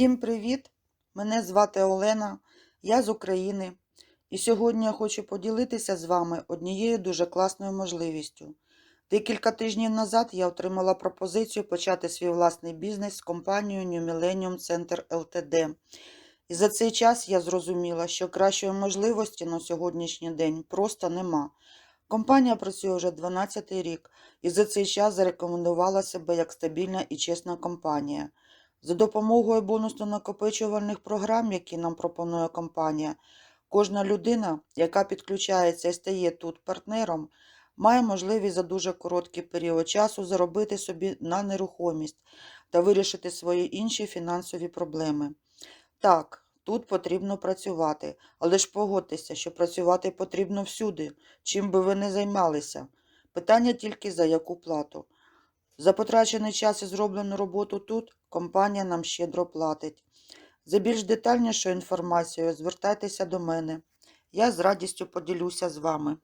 Всім привіт! Мене звати Олена, я з України. І сьогодні я хочу поділитися з вами однією дуже класною можливістю. Декілька тижнів назад я отримала пропозицію почати свій власний бізнес з компанією New Millennium Center Ltd. І за цей час я зрозуміла, що кращої можливості на сьогоднішній день просто нема. Компанія працює вже 12 рік і за цей час зарекомендувала себе як стабільна і чесна компанія. За допомогою бонусно-накопичувальних програм, які нам пропонує компанія, кожна людина, яка підключається і стає тут партнером, має можливість за дуже короткий період часу заробити собі на нерухомість та вирішити свої інші фінансові проблеми. Так, тут потрібно працювати, але ж погодьтеся, що працювати потрібно всюди, чим би ви не займалися. Питання тільки за яку плату. За потрачений час і зроблену роботу тут компанія нам щедро платить. За більш детальнішою інформацією звертайтеся до мене. Я з радістю поділюся з вами.